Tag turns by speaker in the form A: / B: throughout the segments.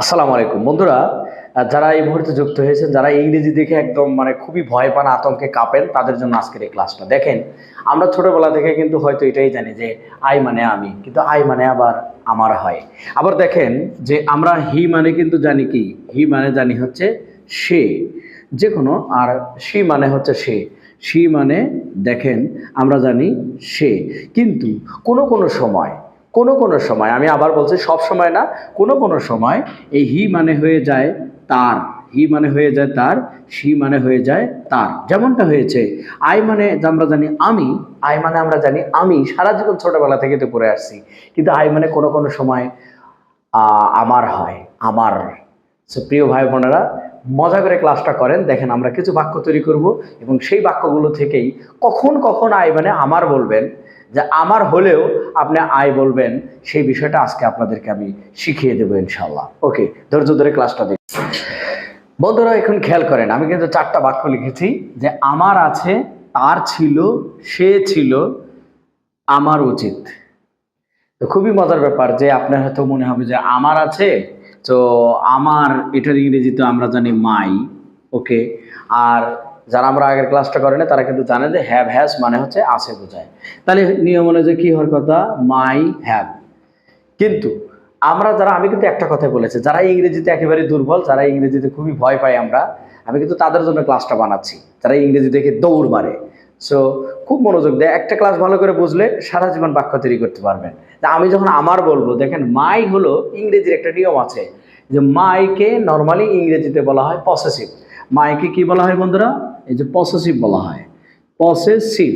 A: আসসালামু আলাইকুম। বন্ধুরা যারা এই মুহূর্তে যুক্ত হয়েছেন, যারা ইংরেজি দেখে একদম মানে খুবই ভয় পান, আতঙ্কে কাঁপেন, তাদের জন্য আজকের এই ক্লাসটা দেখেন, আমরা ছোটবেলা থেকে কিন্তু হয়তো এটাই জানি যে, আই মানে আমি। কিন্তু আই মানে আবার আমার হয়। আবার দেখেন যে, আমরা হি মানে কিন্তু জানি কি? হি মানে জানি হচ্ছে সে। যে কোনো আর সি মানে হচ্ছে সে। সি মানে দেখেন, আমরা জানি সে। কিন্তু কোনো কোনো সময় কোনো কোনো সময়, আমি আবার বলছি সব সময় না, কোনো কোনো সময় এই হি মানে হয়ে যায় তার, হি মানে হয়ে যায় তার সি মানে হয়ে যায় তার, যেমনটা হয়েছে। আই মানে আমরা জানি আমি, আই মানে আমরা জানি আমি, সারা জীবন ছোটবেলা থেকে তো পড়ে আসছি। কিন্তু আই মানে কোনো কোনো সময় আমার হয়, আমার। প্রিয় ভাই বোনেরা, মজা করে ক্লাসটা করেন, দেখেন আমরা কিছু বাক্য তৈরি করব এবং সেই বাক্যগুলো থেকেই কখন কখন আই মানে আমার বলবেন যে আমার হলেও আপনি আয় বলবেন, সেই বিষয়টা আজকে আপনাদেরকে আমি শিখিয়ে দেবো ইনশাল্লাহ ওকে, ধৈর্য ধরে ক্লাসটা দিই বন্ধুরা, এখন খেয়াল করেন, আমি কিন্তু চারটা বাক্য লিখেছি, যে আমার আছে, তার ছিল, সে ছিল, আমার উচিত। তো খুবই মজার ব্যাপার যে আপনার হয়তো মনে হবে যে আমার আছে, তো আমার, এটার ইংরেজিতে আমরা জানি মাই, ওকে? আর যারা আমরা আগের ক্লাসটা করে না তারা কিন্তু জানে যে হ্যাভ হ্যাজ মানে হচ্ছে আছে বোঝায়। তাহলে নিয়ম অনুযায়ী কি হওয়ার কথা? মাই হ্যাভ কিন্তু আমরা যারা, আমি কিন্তু একটা কথাই বলেছি, যারা ইংরেজিতে একেবারে দুর্বল, যারা ইংরেজিতে খুবই ভয় পাই আমরা, আমি কিন্তু তাদের জন্য ক্লাসটা বানাচ্ছি, যারা ইংরেজি দেখে দৌড় মারে। সো খুব মনোযোগ দেয় একটা ক্লাস ভালো করে বুঝলে সারা জীবন বাক্য তৈরি করতে পারবেন। তা আমি যখন আমার বলব, দেখেন মাই হলো ইংরেজির একটা নিয়ম আছে যে মাইকে নর্মালি ইংরেজিতে বলা হয় পসেসিভ মাইকে কি বলা হয় বন্ধুরা? এই যে পসেসিভ বলা হয়। পসেসিভ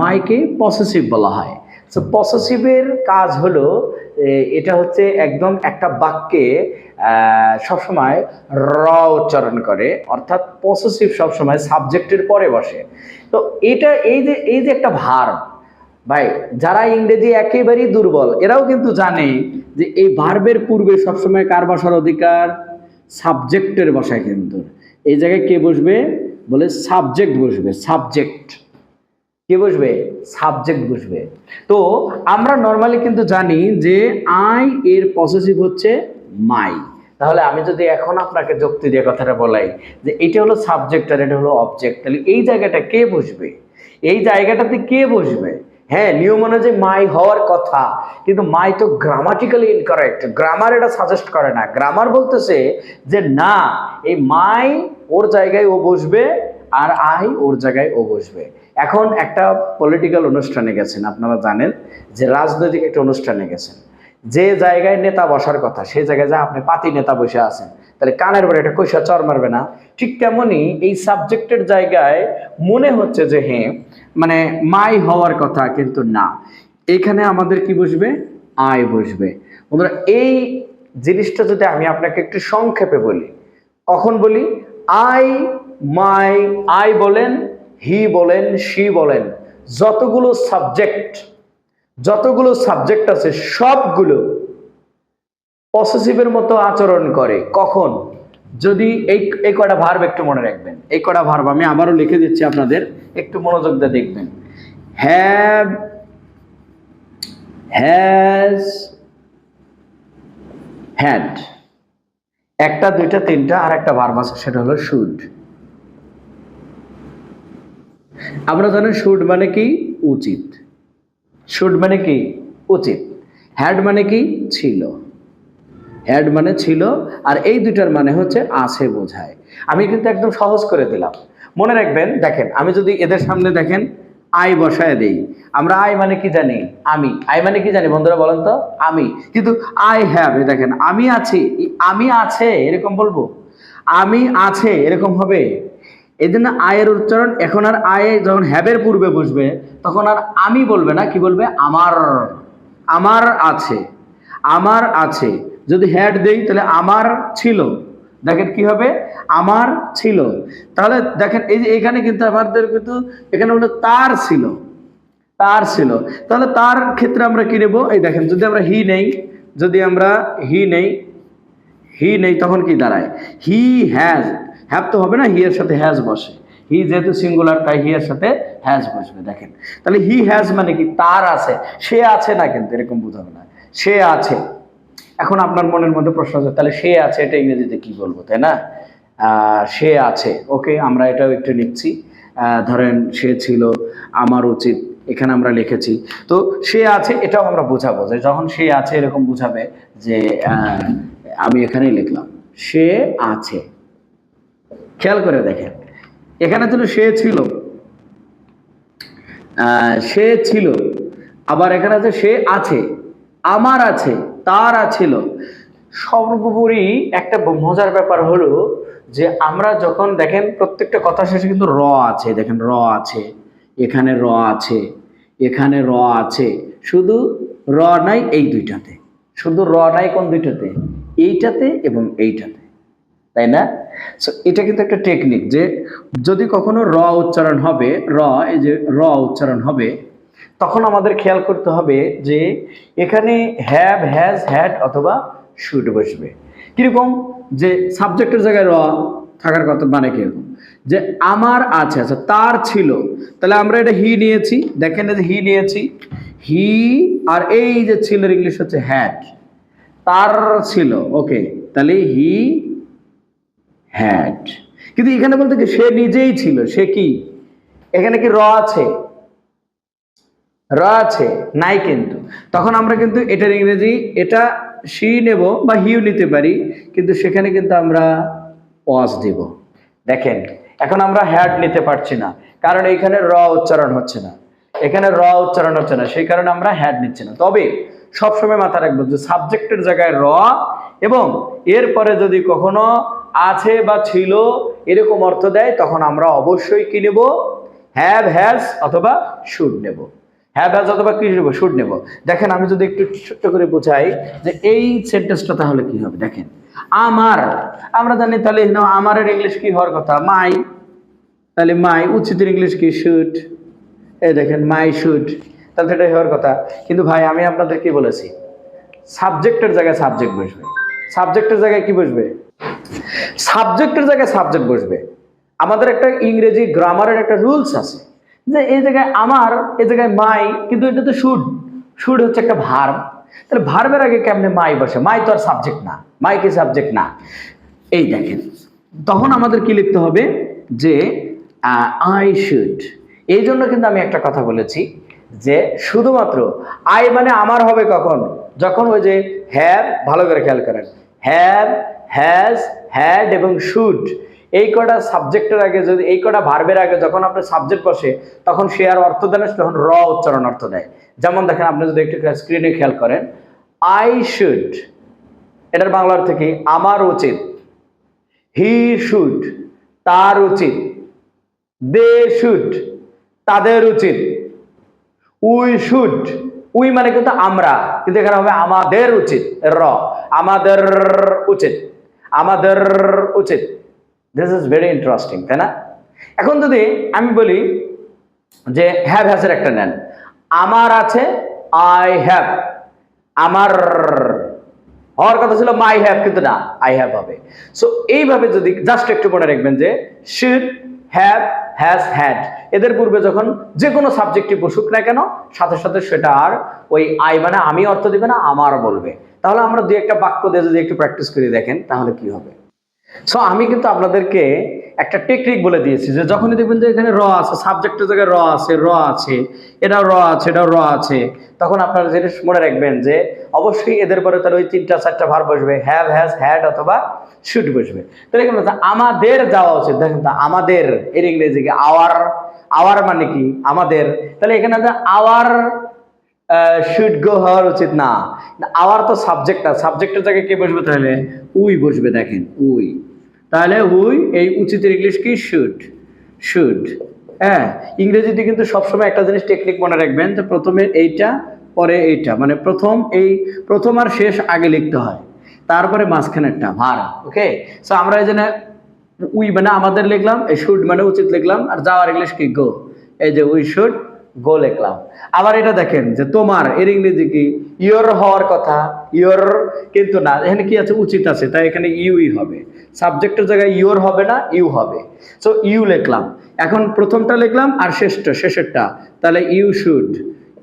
A: মাইকে পসেসিভ বলা হয়। সো পসেসিভের কাজ হলো এটা হচ্ছে একদম একটা বাক্যে সবসময় র উচ্চারণ করে। অর্থাৎ পসেসিভ সবসময় সাবজেক্টের পরে বসে। তো এটা, এই যে এই যে একটা ভার, ভাই, যারা ইংরেজি একেবারেই দুর্বল, এরাও কিন্তু জানে যে এই ভার্বের পূর্বে সবসময় কার বসার অধিকার? সাবজেক্টের বসায় কিন্তু। এই জায়গায় কে বসবে? বলে সাবজেক্ট বসবে সাবজেক্ট কে বসবে? সাবজেক্ট বসবে। তো আমরা নর্মালি কিন্তু জানি যে আই এর পসেসিভ হচ্ছে মাই তাহলে আমি যদি এখন আপনাকে যুক্তি দিয়ে কথাটা বলাই যে এটা হলো সাবজেক্ট আর এটা হলো অবজেক্ট তাহলে এই জায়গাটা কে বসবে? এই জায়গাটাতে কে বসবে? হ্যাঁ নিয়ম অনুযায়ী মাই হওয়ার কথা, কিন্তু মাই তো গ্রামাটিক্যালি ইনকারেক্ট গ্রামার এটা সাজেস্ট করে না। গ্রামার বলতেছে যে না, এই মাই ওর জায়গায় ও বসবে আর আই ওর জায়গায় ও বসবে। এখন একটা পলিটিক্যাল অনুষ্ঠানে গেছেন, আপনারা জানেন যে রাজনৈতিক একটা অনুষ্ঠানে গেছেন। যে জায়গায় নেতা বসার কথা, সেই জায়গায় যা আপনি পাতি নেতা বসে আছেন, তাহলে কানের পরে একটা কৈশা চর মারবে না? ঠিক তেমনই এই সাবজেক্টের জায়গায় মনে হচ্ছে যে হ্যাঁ মানে মাই হওয়ার কথা কিন্তু না। এখানে আমাদের কি বসবে? আয় বসবে। বন্ধুরা, এই জিনিসটা যদি আমি আপনাকে একটু সংক্ষেপে বলি, কখন বলি? আই মাই আই বলেন হি বলেন সি বলেন। যতগুলো সাবজেক্ট যতগুলো সাবজেক্ট আছে, সবগুলো পসেসিভের মতো আচরণ করে। কখন? যদি এই এই কটা ভার্ব একটু মনে রাখবেন। এই কটা ভার্ব আমি আবারও লিখে দিচ্ছি আপনাদের, একটু মনোযোগ দিয়ে দেখবেন। হ্যাভ হ্যাজ হ্যাড একটা, দুইটা, তিনটা, আর একটা ভার্ব আছে, সেটা হলো শুড আমরা জানি শুড মানে কি? উচিত। শুড মানে কি? উচিত। হ্যাড মানে কি? ছিল। হ্যাড মানে ছিল, আর এই দুইটার মানে হচ্ছে আছে বোঝায়। আমি কিন্তু একদম সহজ করে দিলাম। মনে রাখবেন, দেখেন, আমি যদি এদের সামনে দেখেন আই বসায় দেই। আমরা আই মানে কি জানি? আমি। আই মানে কি জানি বন্ধুরা বলেন তো? আমি। কিন্তু আই হ্যাভ দেখেন, আমি আছি। আমি আছে, এরকম বলব? আমি আছে, এরকম হবে? এই জন্য আয়ের উচ্চারণ, এখন আর আয়ে যখন হ্যাবের পূর্বে বসবে, তখন আর আমি বলবে না, কি বলবে? আমার। আমার আছে। আমার আছে। যদি হ্যাড দেই, তাহলে আমার ছিল। দেখেন কি হবে? আমার ছিল। তাহলে দেখেন, এই যে এখানে কিন্তু আমাদের কিন্তু এখানে হলো তার ছিল। তার ছিল। তাহলে তার ক্ষেত্রে আমরা কি নেব? এই দেখেন, যদি আমরা হি নেই, যদি আমরা হি নেই হি নেই তখন কি দাঁড়ায়? He has. হ্যাভ তো হবে না, হি এর সাথে হ্যাজ বসে। হি যেহেতু সিঙ্গুলার, তাই হি এর সাথে হ্যাজ বসবে, দেখেন। তাহলে হি হ্যাজ মানে কি? তার আছে। সে আছে না কিন্তু, এরকম বোঝাবে না। সে আছে। এখন আপনার মনের মধ্যে প্রশ্ন আছে, তাহলে সে আছে এটা ইংরেজিতে কি বলব, তাই না? সে আছে, ওকে, আমরা এটাও একটু লিখছি ধরেন সে ছিল আমার উচিত, এখানে আমরা লিখেছি। তো সে আছে এটাও আমরা বোঝাবো যে যখন সে আছে এরকম বোঝাবে যে আমি এখানেই লিখলাম, সে আছে। খেয়াল করে দেখেন, এখানে ছিল সে ছিল সে ছিল, আবার এখানে আছে সে আছে, আমার আছে তার আছিল সর্বোপরি একটা মজার ব্যাপার হলো যে আমরা যখন দেখেন প্রত্যেকটা কথা শেষে কিন্তু র আছে, দেখেন র আছে, এখানে র আছে, এখানে র আছে, শুধু র নাই এই দুইটাতে, শুধু র নাই কোন দুইটাতে, এইটাতে এবং এইটাতে, তাই না? এটা কিন্তু একটা টেকনিক যে যদি কখনো র উচ্চারণ হবে, র, এই যে র উচ্চারণ হবে তখন আমাদের খেয়াল করতে হবে যে এখানে হ্যাভ হ্যাজ হ্যাড অথবা শুড বসবে। কীরকম? যে সাবজেক্টের জায়গায় র থাকার কথা মানে কীরকম যে আমার আছে আচ্ছা তার ছিল। তাহলে আমরা এটা হি নিয়েছি। দেখেন যে হি নিয়েছি। হি আর এই যে ছিল ইংলিশ হচ্ছে হ্যাড তার ছিল ওকে তাহলে হি হ্যাড কিন্তু এখানে বলতে কি, সে নিজেই ছিল, সে কি? এখানে কি র আছে? র আছে, নাই কিন্তু। তখন আমরা কিন্তু এটার ইংরেজি, এটা সি নেব বা হিউ নিতে পারি, কিন্তু সেখানে কিন্তু আমরা ওয়াজ দিব। দেখেন, এখন আমরা হ্যাড নিতে পারছি না, কারণ এইখানে র উচ্চারণ হচ্ছে না। এখানে র উচ্চারণ হচ্ছে না, সেই কারণে আমরা হ্যাড নিচ্ছি না। তবে সবসময় মাথা রাখব যে সাবজেক্টের জায়গায় র এবং এরপরে যদি কখনো আছে বা ছিল এরকম অর্থ দেয়, তখন আমরা অবশ্যই কি নেব? হ্যাভ হ্যাজ অথবা শুড নেব। হ্যাভ হ্যাজ অথবা কি নেব শুড নেব। দেখেন, আমি যদি একটু ছোট্ট করে বোঝাই যে এই সেন্টেন্সটা তাহলে কি হবে? দেখেন, আমার, আমরা জানি তাহলে আমারের ইংলিশ কি হওয়ার কথা? মাই, তাহলে মাই, উচিতের ইংলিশ কি? শুড এই দেখেন, মাই শুড তাহলে সেটাই হওয়ার কথা। কিন্তু ভাই, আমি আপনাদের কি বলেছি সাবজেক্টের জায়গায় সাবজেক্ট বসবে। সাবজেক্টের জায়গায় কি বসবে? সাবজেক্টের জায়গায় সাবজেক্ট বসবে। আমাদের একটা ইংরেজি গ্রামারের একটা রুলস আছে। যে এই জায়গায় আমার, এই জায়গায় মাই, কিন্তু এটা তো শুড শুড হচ্ছে একটা ভার্ব তাহলে ভার্বের আগে কেমনে মাই বসে? মাই তো আর সাবজেক্ট না। মাই কি সাবজেক্ট না? এই দেখেন। তখন আমাদের কি লিখতে হবে? যে আই শুড এই জন্য কিন্তু আমি একটা কথা বলেছি যে, শুধুমাত্র আই মানে আমার হবে কখন? যখন ওই যে হ্যাভ ভালো করে খেয়াল করেন। হ্যাভ হ্যাজ হ্যাড এবং শুড এই কটা সাবজেক্টের আগে যদি, এই কটা ভার্বের আগে যখন আপনার সাবজেক্ট বসে, তখন সে আর অর্থ দেয় না তখন র উচ্চারণ অর্থ দেয়। যেমন দেখেন, আপনি যদি একটু স্ক্রিনে খেয়াল করেন আই শুড এটার বাংলার অর্থ কি? আমার উচিত। হি শুড তার উচিত। দে শুড তাদের উচিত। উই শুড উই মানে কিন্তু আমরা, কিন্তু এখানে হবে আমাদের উচিত র আমাদের উচিত আমাদের উচিত। দিস ইজ ভেরি ইন্টারেস্টিং তাই না? এখন যদি আমি বলি যে হ্যাভ হ্যাসের একটা নেন। আমার আছে আই হ্যাভ আমার হওয়ার কথা ছিল মাই হ্যাভ কিন্তু না আই হ্যাভ হবে। সো এইভাবে যদি জাস্ট একটু মনে রাখবেন যে শুড হ্যাভ হ্যাজ হ্যাড এদের পূর্বে যখন যে কোনো সাবজেক্টই বসুক না কেন, সাথে সাথে সেটা আর ওই আই মানে আমি অর্থ দিবে না, আমার বলবে। তাহলে আমরা দুই একটা বাক্য দিয়ে যদি একটু প্র্যাকটিস করে দেখেন, তাহলে কি হবে? সো আমি কিন্তু আপনাদেরকে একটা টেকনিক বলে দিয়েছি যে যখনই দেখবেন যে এখানে র আছে সাবজেক্টের জায়গায় র আছে র আছে এটাও র আছে, এটাও র আছে, তখন আপনারা জিনিস মনে রাখবেন যে অবশ্যই এদের পরে তার ওই তিনটা, চারটা ভার বসবে হ্যাভ হ্যাজ হ্যাড অথবা শুড বসবে। তাহলে হচ্ছে আমাদের যাওয়া উচিত। দেখেন তো, আমাদের, এর ইংরেজিকে আওয়ার আওয়ার মানে কি? আমাদের। তাহলে এখানে আওয়ার শুড গো হওয়ার উচিত না। আওয়ার তো সাবজেক্ট না। সাবজেক্টের জায়গায় কে বসবে তাহলে? উই বসবে, দেখেন, উই। তাহলে উই, এই উচিতের ইংলিশ কি? শুড শুড হ্যাঁ ইংরেজিতে কিন্তু সবসময় একটা জিনিস টেকনিক মনে রাখবেন যে প্রথমে এইটা, পরে এইটা। মানে প্রথম এই, প্রথম আর শেষ আগে লিখতে হয়। তারপরে মাঝখানেরটা ভার ওকে সো আমরা এই জন্য উই মানে আমাদের লিখলাম, এই শুড মানে উচিত লিখলাম, আর যাওয়ার ইংলিশ কি? গো এই যে উই শুড গো লিখলাম আবার এটা দেখেন যে তোমার, এর ইংরেজি কি? ইয়োর হওয়ার কথা, ইয়োর কিন্তু না, এখানে কি আছে? উচিত আছে, তাই এখানে ইউই হবে। সাবজেক্টের জায়গায় ইয়োর হবে না, ইউ হবে। সো ইউ লিখলাম। এখন প্রথমটা লিখলাম আর শেষটা, শেষেরটা। তাহলে ইউ শুড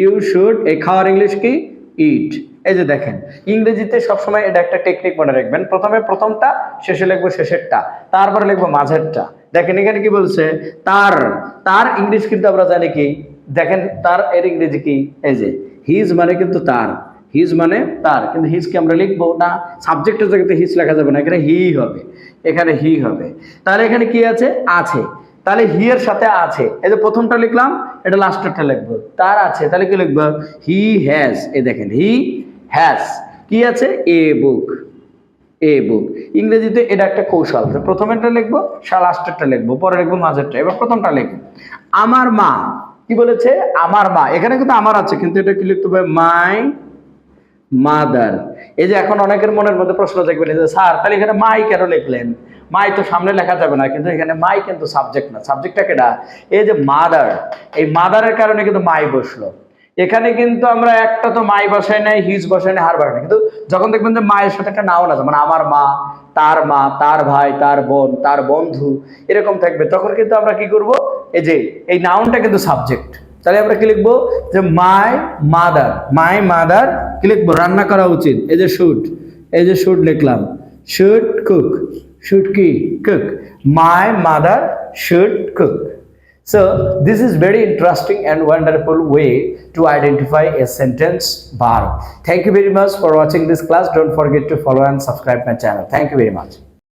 A: ইউ শুড, এই খাওয়ার ইংলিশ কি? ইট। এই যে দেখেন, ইংরেজিতে সবসময় এটা একটা টেকনিক মনে রাখবেন। প্রথমে প্রথমটা, শেষে লিখব শেষেরটা। তারপরে লিখব মাঝেরটা। দেখেন এখানে কি বলছে? তার তার ইংলিশ কিন্তু আমরা জানি কি? দেখেন তার এর ইংরেজি কি? এই যে হিজ মানে কিন্তু তার। হিজ মানে তার। কিন্তু হিজকে আমরা লিখব? না সাবজেক্টের জায়গাতে হিজ লেখা যাবে না। এখানে হি হবে। এখানে হি হবে। তাহলে এখানে কি আছে? আছে। তাহলে হি এর সাথে আছে। এই যে প্রথমটা লিখলাম, এটা লাস্টেরটা লিখব। তার আছে। তাহলে কি লিখব? হি হ্যাজ এ দেখেন হি হ্যাজ কি আছে? এ বুক এ বুক ইংরেজিতে এটা একটা কৌশল। প্রথমেরটা লিখব লাস্টেরটা লিখব, পরে লিখব, মাঝেরটা। এবার প্রথমটা লিখব। আমার মা কি বলেছে? আমার মা। এখানে কিন্তু আমার আছে, কিন্তু এটা কি লিখতে হবে? মাই মাদার এই যে এখন অনেকের মনের মধ্যে প্রশ্ন থাকবে যে, স্যার, তাহলে এখানে মাই কেন লিখলেন? মাই তো সামনে লেখা যাবে না, কিন্তু এখানে মাই কিন্তু সাবজেক্ট না। সাবজেক্টটা কেটা এই যে মাদার এই মাদারের কারণে কিন্তু মাই বসল। এখানে কিন্তু আমরা একটা তো মাই বসাই নাই হিজ বসাই নাই, হার বসাই কিন্তু যখন দেখবেন যে মায়ের সাথে একটা নাও না মানে আমার মা, তার মা, তার ভাই, তার বোন, তার বন্ধু, এরকম থাকবে। তখন কিন্তু আমরা কি করব? এই যে, এই নাউনটা কিন্তু সাবজেক্ট তাহলে আমরা কি লিখব? যে মাই মাদার মাই মাদার কি লিখব? রান্না করা উচিত। এই যে শুট এই যে শুট লিখলাম। শুট কুক শুট কি? Cook my mother should cook so this is very interesting and wonderful way to identify a sentence bar thank you very much for watching this class don't forget to follow and subscribe my channel thank you very much